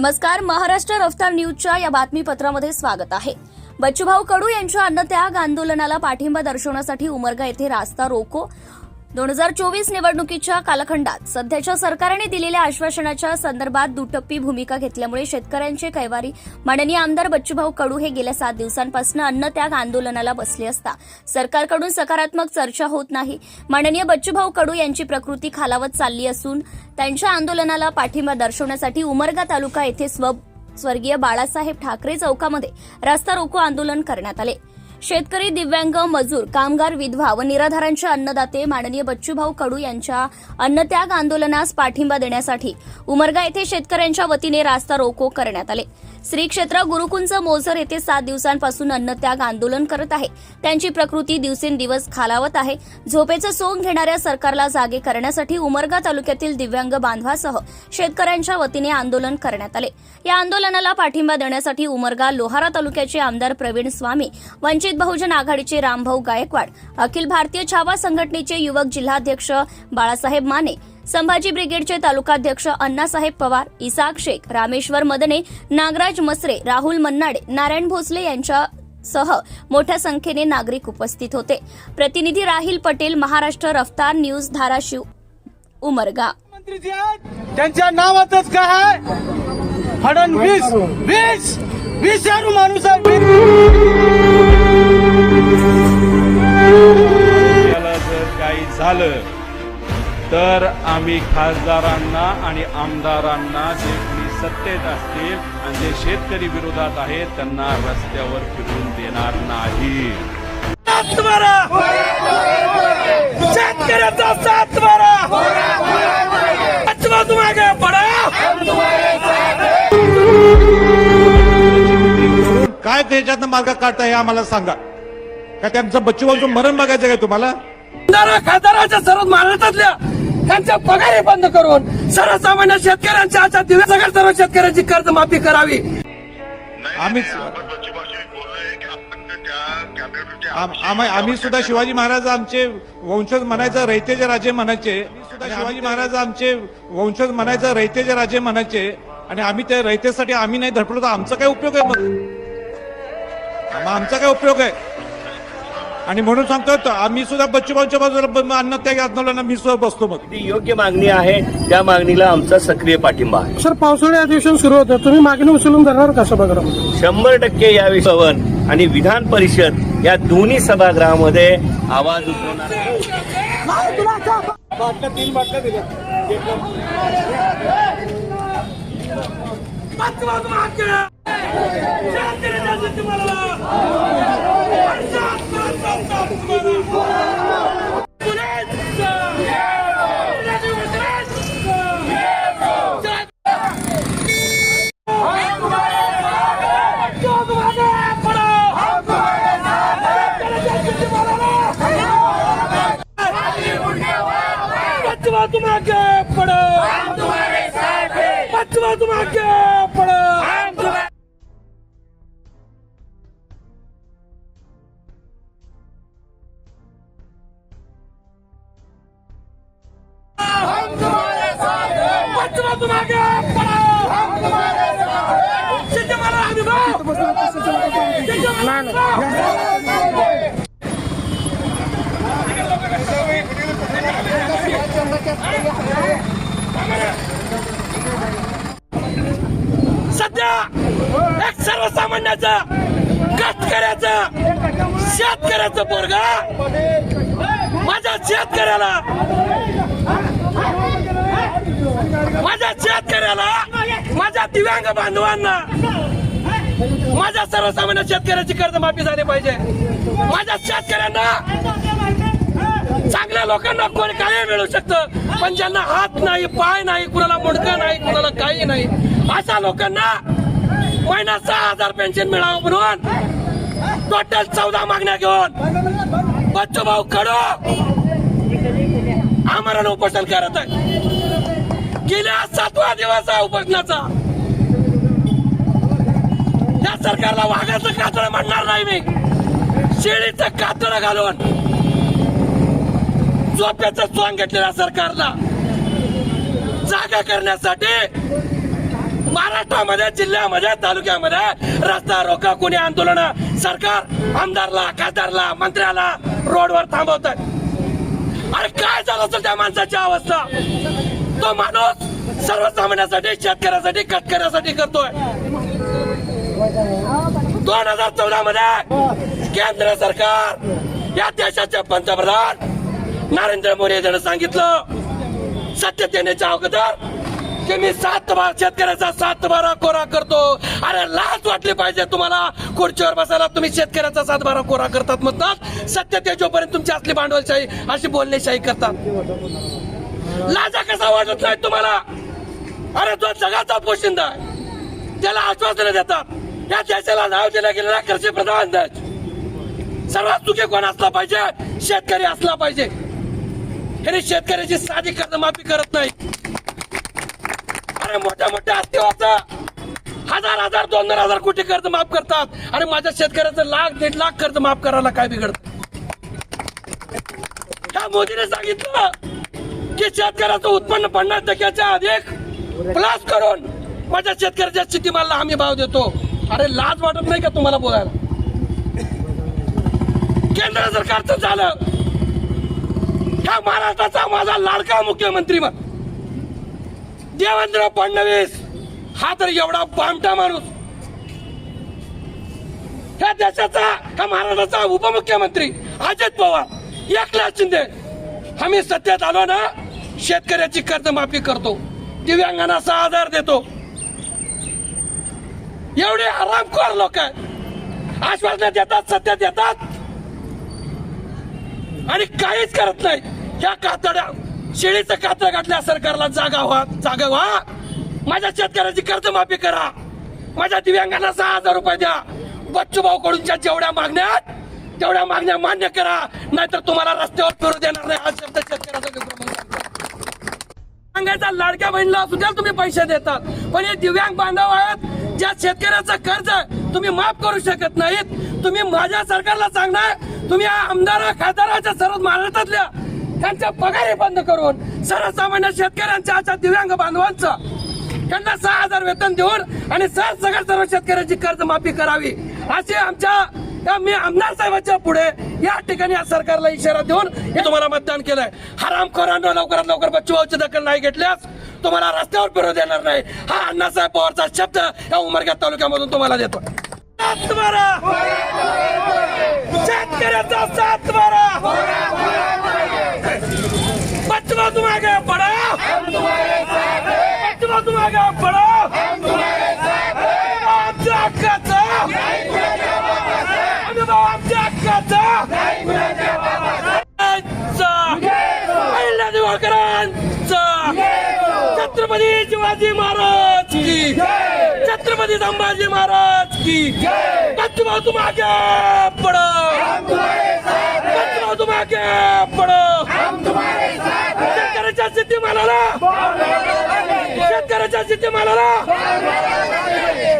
नमस्कार महाराष्ट्र रफ्तार न्यूजच्या या बातमीपत्रामध्ये स्वागत आहे. बच्चूभाऊ कडू यांच्या अन्नत्याग आंदोलनाला पाठिंबा दर्शवण्यासाठी उमरगा येथे रास्ता रोको दोन हजार चोवीस निवडणुकीच्या कालखंडात सध्याच्या सरकारने दिलेल्या आश्वासनाच्या संदर्भात दुटप्पी भूमिका घेतल्यामुळे शेतकऱ्यांचे कैवारी माननीय आमदार बच्चूभाऊ कडू हे गेल्या सात दिवसांपासून अन्नत्याग आंदोलनाला बसले असता. सरकारकडून सकारात्मक चर्चा होत नाही. माननीय बच्चूभाऊ कडू यांची प्रकृती खालावत चालली असून त्यांच्या आंदोलनाला पाठिंबा दर्शवण्यासाठी उमरगा तालुका येथे स्व स्वर्गीय बाळासाहेब ठाकरे चौकामध्ये रास्ता रोको आंदोलन करण्यात आले. शेतकरी दिव्यांग मजूर कामगार विधवा व निराधारांचे अन्नदाते माननीय बच्चूभाऊ कडू यांच्या अन्नत्याग आंदोलनास पाठिंबा देण्यासाठी उमरगा येथे शेतकऱ्यांच्या वतीने रास्ता रोको करण्यात आले. श्री क्षेत्र गुरुकुंज मोझर येथे सात दिवसांपासून अन्नत्याग आंदोलन करत आहे. त्यांची प्रकृती दिवसेंदिवस खालावत आहे. झोपेचं सोंग घेणाऱ्या सरकारला जागे करण्यासाठी उमरगा तालुक्यातील दिव्यांग बांधवासह शेतकऱ्यांच्या वतीने आंदोलन करण्यात आले. या आंदोलनाला पाठिंबा देण्यासाठी उमरगा लोहारा तालुक्याचे आमदार प्रवीण स्वामी वंचित बहुजन आघाडीचे रामभाऊ गायकवाड अखिल भारतीय छावा संघटनेचे युवक जिल्हाध्यक्ष बाळासाहेब माने संभाजी ब्रिगेडचे तालुकाध्यक्ष अण्णासाहेब पवार इसाक शेख रामेश्वर मदने नागराज मसरे राहुल मन्नाडे नारायण भोसले यांच्या सह मोठ्या संख्येने नागरिक उपस्थित होते. प्रतिनिधी राहिल पटेल महाराष्ट्र रफ्तार न्यूज धाराशिव उमरगा. त्यांच्या नावातच काय आहे? फडणवीस वीस वीस यारू माणूस काही झालं तर आम्ही खासदारांना आणि आमदारांना जे कोणी सत्तेत असतील आणि जे शेतकरी विरोधात आहेत त्यांना रस्त्यावर फिरून देणार नाही. शेतकऱ्याचा तुम्हाला पडा! काय त्याच्यातनं मार्ग काढता हे आम्हाला सांगा. का त्यांचं बच्चूभाऊचं मरण बघायचं काय तुम्हाला? खासदारा खासदाराच्या सर्व महाराष्ट्रातल्या त्यांच्या पगारी बंद करून सर्वसामान्य शेतकऱ्यांच्या आशा दिल्या सगळ्या सर्व शेतकऱ्यांची कर्जमाफी करावी. आम्हीच आम- आम- आम्ही सुद्धा शिवाजी महाराज आमचे वंशज म्हणायचं रयतेचे राजे म्हणायचे. आम्ही सुद्धा शिवाजी महाराज आमचे वंशज म्हणायचं रयतेचे राजे म्हणायचे. आणि आम्ही त्या रयतेसाठी आम्ही नाही धडपडलो तर आमचा काय उपयोग आहे मग? मग आमचा काय उपयोग आहे? आणि म्हणून सांगतो तो, आम्ही सुद्धा बच्चूभाऊच्या बाजूला अन्नत्याग आंदोलनात मी सुद्धा बसतो मग ती योग्य मागणी आहे त्या मागणीला आमचा सक्रिय पाठिंबा आहे सर पावसाळी अधिवेशन सुरू होतं तुम्ही मागणी उचलून धरणार का सभागृहामध्ये शंभर टक्के या भवन आणि विधान परिषद या दोन्ही सभागृहामध्ये आवाज उठवणार आगे पड़ो पचवा तुम आगे पड़ो पचवा सध्या एक सर्वसामान्याचं कष्टकऱ्याचं शेतकऱ्याचं पोरग माझ्या शेतकऱ्याला माझ्या शेतकऱ्याला माझ्या दिव्यांग बांधवांना माझ्या सर्वसामान्य शेतकऱ्याची कर्जमाफी झाली पाहिजे. माझ्या शेतकऱ्यांना चांगल्या लोकांना कोणी काय मिळू शकतं पण ज्यांना हात नाही पाय नाही कुणाला मुडकं नाही कुणाला काही नाही अशा लोकांना महिना सहा हजार पेन्शन मिळावं म्हणून टोटल चौदा मागण्या घेऊन बच्चू भाऊ कडो आमरण उपोषण करत आहे गेल्या सातवा दिवस आहे उपोषणाचा. सरकारला वाघाचं कातळ म्हणणार नाही मी. शेळीचं कातळ घालून झोप्याचं चोंग घेतलेल्या सरकारला. जागा करण्यासाठी महाराष्ट्रामध्ये जिल्ह्यामध्ये तालुक्यामध्ये रस्ता रोका कुणी आंदोलन. सरकार आमदारला खासदारला मंत्र्याला रोडवर थांबवत अरे काय झालं असेल त्या माणसाची अवस्था? तो माणूस सर्वसामान्यासाठी शेतकऱ्यासाठी कटकऱ्यासाठी करतोय. दोन हजार चौदा मध्ये केंद्र सरकार या देशाचे पंतप्रधान नरेंद्र मोदी यांनी सांगितलं सत्य देण्याच्या अगोदर की मी सात बार शेतकऱ्याचा सात बारा कोरा करतो. अरे लाच वाटली पाहिजे तुम्हाला. खुर्चीवर बसायला तुम्ही शेतकऱ्याचा सात बारा कोरा करतात म्हणतात. सत्य जोपर्यंत तुमची असली भांडवलशाही अशी बोलणेशाही करतात. लाजा कसा वाटत नाही तुम्हाला? अरे तो जगाचा पोशिंदा त्याला आश्वासनं देतात. या देशाला नाव दिला गेलेला कृषी प्रधान देश. सर्वात चुके कोण असला पाहिजे? शेतकरी असला पाहिजे. हे शेतकऱ्याची साधी कर्जमाफी करत नाही. अरे मोठ्या मोठ्या अस्तिवाचा हजार हजार दोन दोन हजार कोटी कर्ज माफ करतात. आणि माझ्या शेतकऱ्याचं लाख दीड लाख कर्ज माफ करायला काय बिघडत? त्या मोदीने सांगितलं की शेतकऱ्याचं उत्पन्न पन्नास टक्क्याच्या अधिक प्लस करून माझ्या शेतकऱ्याच्या शेतीमालला आम्ही भाव देतो. अरे लाज वाटत नाही का तुम्हाला बोलायला? केंद्र सरकारचं झालं. ह्या महाराष्ट्राचा माझा लाडका मुख्यमंत्री मग देवेंद्र फडणवीस हा तर एवढा बामटा माणूस. ह्या देशाचा ह्या महाराष्ट्राचा उपमुख्यमंत्री अजित पवार एकनाथ शिंदे. आम्ही सत्तेत आलो ना शेतकऱ्याची कर्जमाफी करतो. दिव्यांगांना सहा हजार देतो. एवढे आरामखोर लोक. आहेत आश्वासनं देतात सत्य देतात. आणि काहीच करत नाही. या कातड्या शेळीचं कातड घातल्या सरकारला जागा व्हा जागा व्हा. माझ्या शेतकऱ्याची कर्जमाफी करा. माझ्या दिव्यांगांना सहा हजार रुपये द्या. बच्चू भाऊ कडूनच्या जेवढ्या मागण्यात तेवढ्या मागण्या मान्य करा. नाहीतर तुम्हाला रस्त्यावर फिरू देणार नाही हा शब्द शेतकऱ्याचा सांगायचा लाडक्या बहिणीला सुद्धा तुम्ही पैसे देतात. पण हे दिव्यांग बांधव आहेत ज्या शेतकऱ्याचं कर्ज तुम्ही माफ करू शकत नाहीत. तुम्ही माझ्या सरकारला सांगणार तुम्ही आमदार खासदाराच्या सर्व महाराष्ट्रातल्या त्यांच्या पगारी बंद करून सर्वसामान्य शेतकऱ्यांच्या अशा दिव्यांग बांधवांचा त्यांना सहा हजार वेतन देऊन आणि सहज सगळ्या सर्व शेतकऱ्यांची कर्जमाफी करावी. असे आमच्या त्या मी आमदार साहेबांच्या पुढे या ठिकाणी या सरकारला इशारा देऊन हे तुम्हाला मतदान केलंय. हरामखोरांनो लवकरात लवकर बच्चूभाऊची दखल नाही घेतल्यास तुम्हाला रस्त्यावर फिरू देणार नाही. हा अण्णासाहेब पवारचा शब्द या उमरगा तालुक्यामधून तुम्हाला देतो. शेतकऱ्याचा सात बारा पडा? पडा? छत्रपती संभाजी महाराज की भाऊ तुम आगे पडो बच्चू भाऊ तुम आगे पडो शेतकऱ्याच्या शेतीमालाला शेतकऱ्याच्या शेतीमालाला बच्चू